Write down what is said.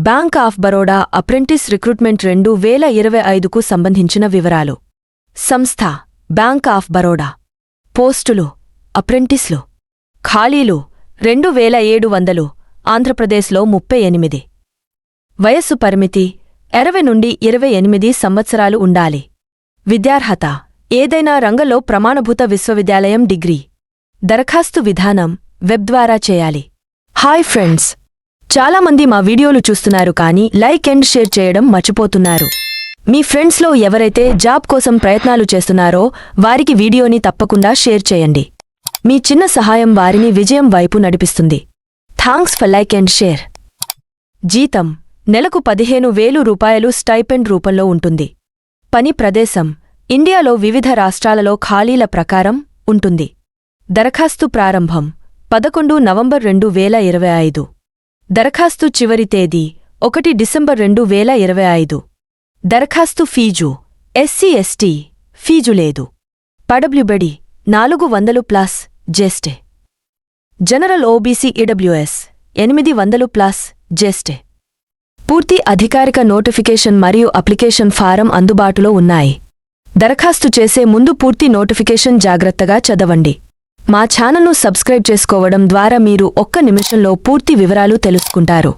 Bank of Baroda apprentice recruitment రెండు వేల ఇరవై ఐదుకు సంబంధించిన వివరాలు. సంస్థ బ్యాంక్ ఆఫ్ బరోడా. పోస్టులు అప్రెంటిస్లు. ఖాళీలు రెండు వేల ఏడు వందలు ఆంధ్రప్రదేశ్లో ముప్పై ఎనిమిది. వయస్సు పరిమితి ఇరవై నుండి ఇరవై ఎనిమిది సంవత్సరాలు ఉండాలి. విద్యార్హత ఏదైనా రంగంలో ప్రమాణభూత విశ్వవిద్యాలయం డిగ్రీ. దరఖాస్తు విధానం వెబ్ ద్వారా చేయాలి. హాయ్ ఫ్రెండ్స్ చాలామంది మా వీడియోలు చూస్తున్నారు కానీ లైక్ అండ్ షేర్ చేయడం మర్చిపోతున్నారు. మీ ఫ్రెండ్స్లో ఎవరైతే జాబ్ కోసం ప్రయత్నాలు చేస్తున్నారో వారికి వీడియోని తప్పకుండా షేర్ చేయండి. మీ చిన్న సహాయం వారిని విజయం వైపు నడిపిస్తుంది. Thanks for like and share. జీతం నెలకు పదిహేను వేలు రూపాయలు స్టైపెండ్ రూపంలో ఉంటుంది. పని ప్రదేశం ఇండియాలో వివిధ రాష్ట్రాలలో ఖాళీల ప్రకారం ఉంటుంది. దరఖాస్తు ప్రారంభం పదకొండు నవంబర్ రెండు వేల ఇరవై ఐదు. దరఖాస్తు చివరి తేదీ ఒకటి డిసెంబర్ రెండు వేల ఇరవై ఐదు. దరఖాస్తు ఫీజు ఎస్సీ ఎస్టీ ఫీజు లేదు. పడబ్ల్యూబడి నాలుగు వందలు ప్లస్ జెస్టే. జనరల్ ఓబీసీ ఈడబ్ల్యూఎస్ ఎనిమిది వందలు ప్లస్ జెస్టే. పూర్తి అధికారిక నోటిఫికేషన్ మరియు అప్లికేషన్ ఫారం అందుబాటులో ఉన్నాయి. దరఖాస్తు చేసే ముందు పూర్తి నోటిఫికేషన్ జాగ్రత్తగా చదవండి. మా ఛానల్ను సబ్స్క్రైబ్ చేసుకోవడం ద్వారా మీరు ఒక్క నిమిషంలో పూర్తి వివరాలు తెలుసుకుంటారు.